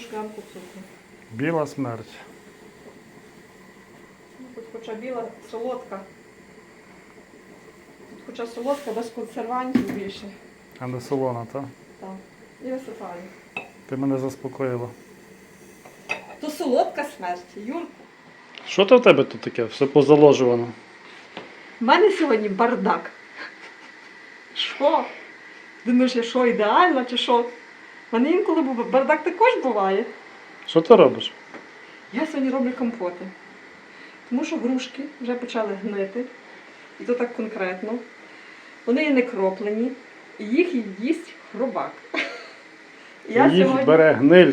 шклянку цукру. Біла смерть. Ну, Тут хоча біла солодка. Тут хоча солодка, без консервантів більше. А не солона, так? Так. І висипаю. Ти мене заспокоїла. То солодка смерть, Юрку. Що то в тебе тут таке? Все позаложувано. У мене сьогодні бардак. Що? Думаєш, я що ідеальна чи що? У мене інколи бу- бардак також буває. Що ти робиш? Я сьогодні роблю компоти. Тому що грушки вже почали гнити. І то так конкретно. Вони є не кроплені, і їх їсть хробак. Я Їх сьогодні, бере гниль.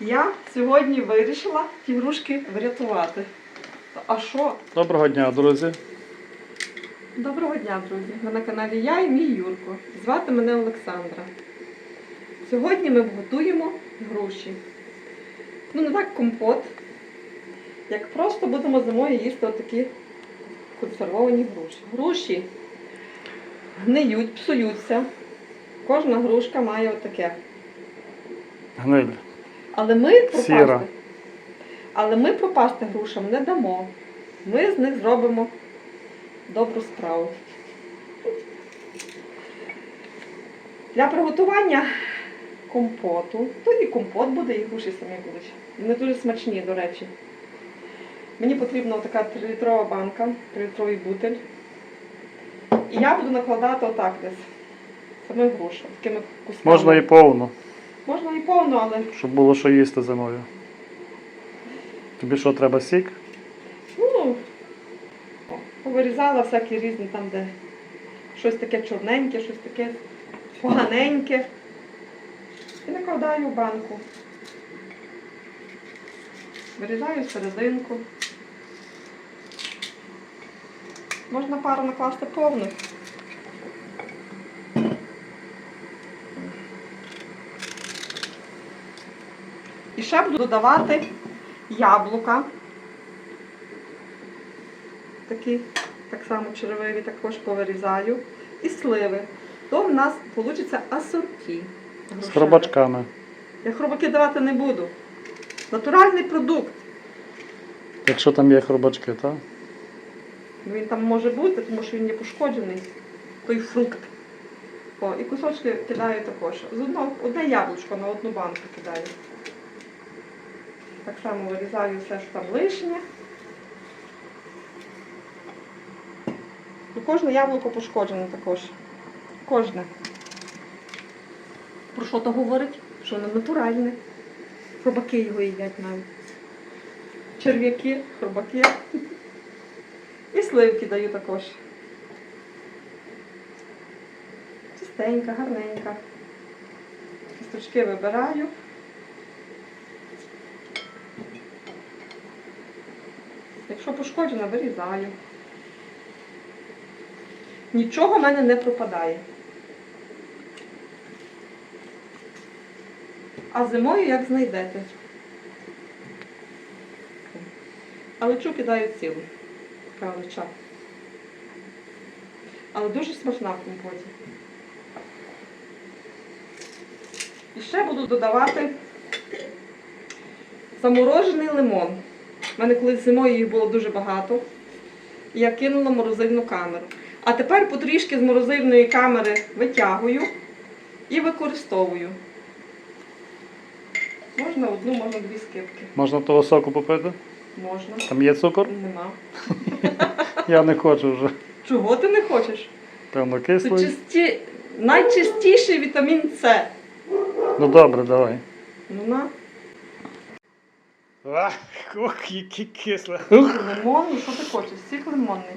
я сьогодні вирішила ті грушки врятувати. А що? Доброго дня, друзі. Доброго дня, друзі! Ви на каналі Я і мій Юрко. Звати мене Олександра. Сьогодні ми готуємо груші. Ну, не так компот, як просто будемо зимою їсти отакі консервовані груші. Груші гниють, псуються. Кожна грушка має отаке. Гниль. Але ми пропасти, але ми пропасти грушам не дамо. Ми з них зробимо добру справу. Для приготування компоту, то і компот буде, і груші самі будуть. Вони дуже смачні, до речі. Мені потрібна така 3-літрова банка, 3-літровий бутель. І я буду накладати отак десь. Саме грушу, такими кусками. Можна і повну, Можна і повну, але щоб було що їсти зимою. Тобі що, треба сік? Ну, повирізала всякі різні там, де щось таке чорненьке, щось таке поганеньке. І накладаю в банку. Вирізаю серединку. Можна пару накласти повних. І ще буду додавати яблука такі, так само червиві також повирізаю. І сливи. То в нас вийде асорті. З хробачками. Я хробаки давати не буду. Натуральний продукт. Якщо там є хробачки, так? Він там може бути, тому що він не пошкоджений. Той фрукт. О, і кусочки кидаю також. З одного, одне яблучко на одну банку кидаю. Так само вирізаю все, що там лишнє. Кожне яблуко пошкоджене також. Кожне. Про що то говорить? Що воно натуральне. Хробаки його їдять навіть. Черв'яки, хробаки. І сливки даю також. Чистенька, гарненька. Кісточки вибираю. Якщо пошкоджена, вирізаю. Нічого в мене не пропадає. А зимою як знайдете. Алечу кидаю цілу. Така лича. Але дуже смачна в компоті. І ще буду додавати заморожений лимон. У мене колись зимою їх було дуже багато. Я кинула морозильну камеру. А тепер потрішки з морозильної камери витягую і використовую. Можна одну, можна дві скипки. Можна того соку попити? Можна. Там є цукор? Нема. Я не хочу вже. Чого ти не хочеш? Певно, кислий. чисті... найчистіший вітамін С. Ну добре, давай. Ну на. Ах, ох, які кисле. Лимон, ну що ти хочеш? Сік лимонний.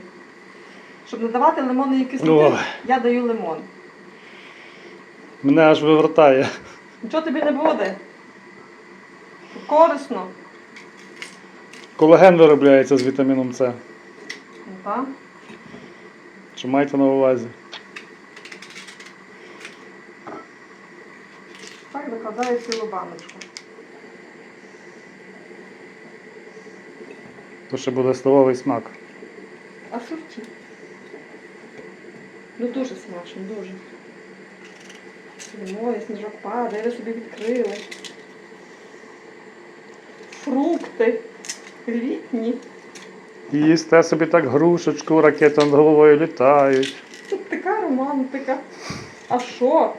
Щоб не давати лимонної кислоти, Ой. я даю лимон. Мене аж вивертає. Нічого тобі не буде. Корисно. Колаген виробляється з вітаміном С. Так. Що маєте на увазі? Так, докладаю цілу баночку. То ще буде столовий смак. А сорті. Ну дуже смачно, дуже. Море, сніжок падає, ви собі відкрили. Фрукти літні. І їсте собі так грушечку, ракети над головою літають. Тут така романтика. А що?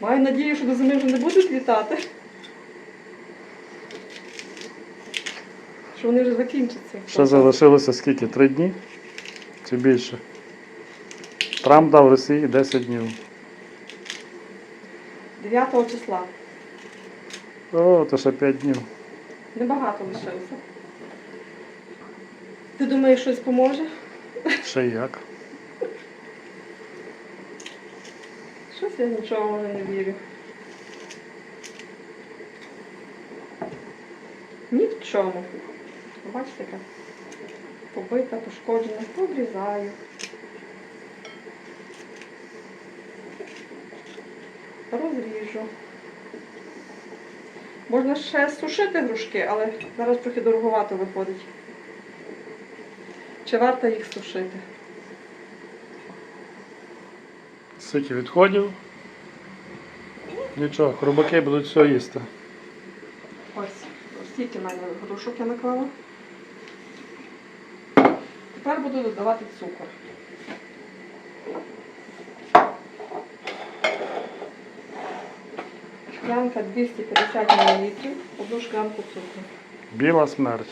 Маю надію, що до зими вже не будуть літати. Що вони вже закінчаться. Ще залишилося скільки? Три дні? Чи більше? Трамп дав Росії 10 днів. 9 числа. О, то ще 5 днів. Небагато лишилося. Ти думаєш, щось поможе? Ще як. Щось я нічого не вірю. Ні в чому. Бачите, яка побита, пошкоджена, обрізаю. Розріжу. Можна ще сушити грушки, але зараз трохи дороговато виходить. Чи варто їх сушити? Скільки відходів. Нічого, хробаки будуть все їсти. Ось, стільки в мене грушок я наклала. Тепер буду додавати цукор. Шклянка 250 мл, одну шклянку цукру. Біла смерть.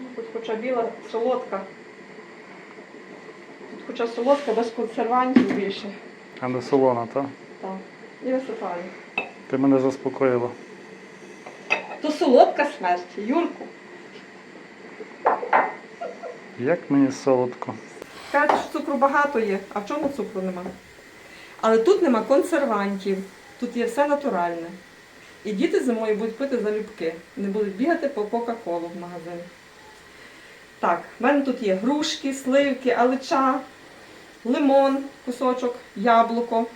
Ну, Тут хоча біла солодка. Тут хоча солодка, без консервантів більше. А не солона, та? Так. І висипаю. Ти мене заспокоїла. То солодка смерть, Юрку. Як мені солодко. Кажуть, що цукру багато є, а в чому цукру нема? Але тут нема консервантів, тут є все натуральне. І діти зимою будуть пити залюбки, не будуть бігати по Кока-Колу в магазин. Так, в мене тут є грушки, сливки, алича, лимон, кусочок, яблуко.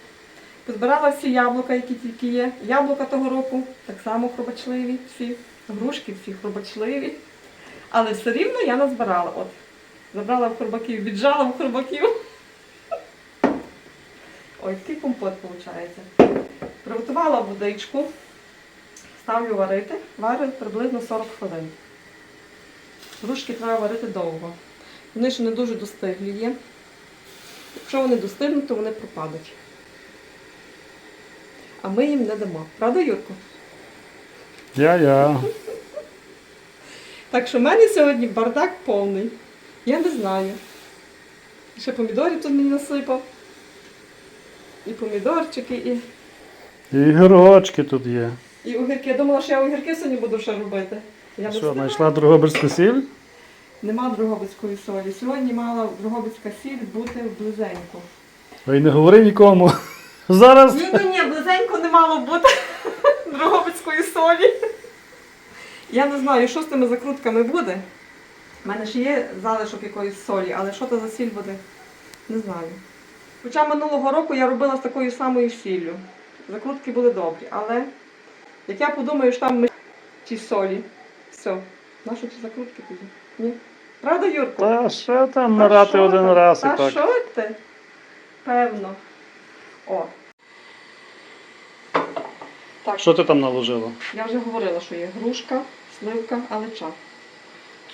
Позбирала всі яблука, які тільки є. Яблука того року так само хробачливі, всі, грушки всі хробачливі. Але все рівно я назбирала. От. Забрала в хробаків, віджала в хробаків. Ой, такий компот виходить. Приготувала водичку, ставлю варити, варю приблизно 40 хвилин. Грушки треба варити довго. Вони ще не дуже достиглі є. Якщо вони достигнуть, то вони пропадуть. А ми їм не дамо. Правда, Юрко? Я-я. Так що в мене сьогодні бардак повний. Я не знаю. Ще помідорів тут мені насипав. І помідорчики, і, І гірочки тут є. і огірки. Я думала, що я огірки сьогодні буду ще робити. Я Що, знайшла другобирську сіль? Нема Дрогобицької солі. Сьогодні мала Дрогобицька сіль бути близенько. Ой, не говори нікому. Зараз. Ні, ні, ні, близенько не мало бути Дрогобицької солі. Я не знаю, що з тими закрутками буде. У мене ж є залишок якоїсь солі, але що це за сіль буде, не знаю. Хоча минулого року я робила з такою самою сіллю. Закрутки були добрі, але як я подумаю, що там ми ті солі, все. Нащо ті закрутки тоді? Ні. Правда, Юрко? Та що там нарати один ти? раз і Та так. що ти? Певно. О. Так, Що ти там наложила? я вже говорила, що є грушка, сливка, алеча.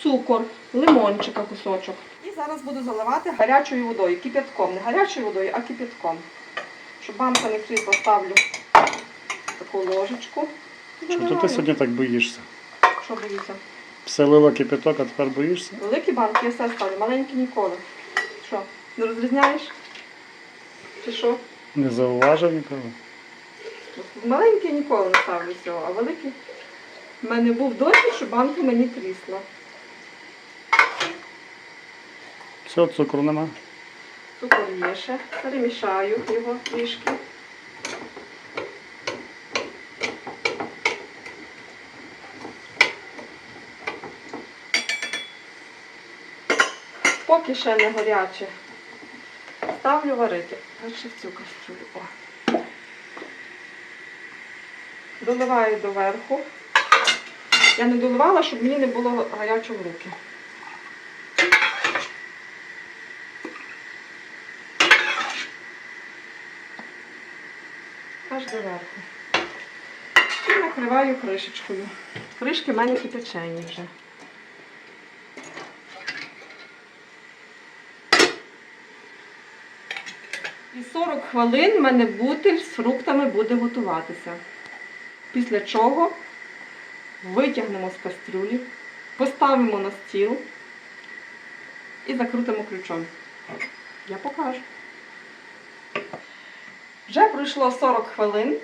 Цукор, лимончика кусочок. Зараз буду заливати гарячою водою, кип'ятком. Не гарячою водою, а кип'ятком. Щоб мамка не кріпла, ставлю таку ложечку. Що то ти сьогодні так боїшся? Що боюся? Все лила кипяток, а тепер боїшся? Великі банки я все ставлю, маленькі ніколи. Що, не розрізняєш? Чи що? Не зауважив нікого. Маленькі ніколи не ставлю цього, а великі. У мене був досвід, що банка мені трісла. Все, цукру нема. Цукор є ще. Перемішаю його трішки. Поки ще не гаряче. Ставлю варити. Перше в цю кастрюлю. О. Доливаю доверху. Я не доливала, щоб мені не було гарячо в руки. Аж доверху. І накриваю. кришечкою. Кришки в мене кипячені вже. І 40 хвилин в мене бутиль з фруктами буде готуватися. Після чого витягнемо з кастрюлі, поставимо на стіл і закрутимо ключом. Я покажу. Вже пройшло 40 хвилин.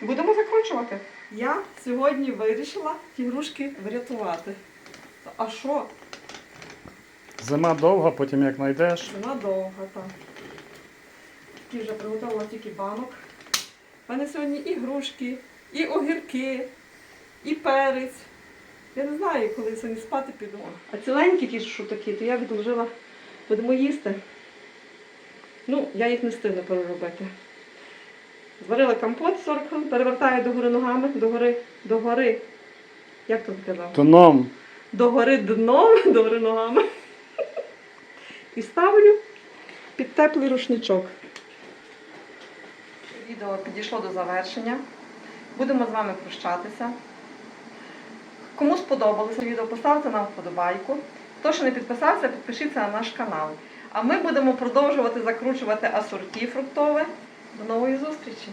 Будемо закручувати. Я сьогодні вирішила ті грушки врятувати. А що? Зима довга, потім як знайдеш. Вона довга, так. Такі вже приготувала тільки банок. У мене сьогодні і грушки, і огірки, і перець. Я не знаю, коли сьогодні спати піду. А ціленькі ті, що такі, то я відложила, будемо їсти. Ну, я їх не встигну переробити. Зварила компот 40 хвилин, перевертаю догори ногами, догори, догори. Як тут казав? Тоном. догори дном, догори ногами. І ставлю під теплий рушничок. Відео підійшло до завершення. Будемо з вами прощатися. Кому сподобалося відео, поставте нам вподобайку. Хто ще не підписався, підпишіться на наш канал. А ми будемо продовжувати закручувати асорті фруктове. До нової зустрічі!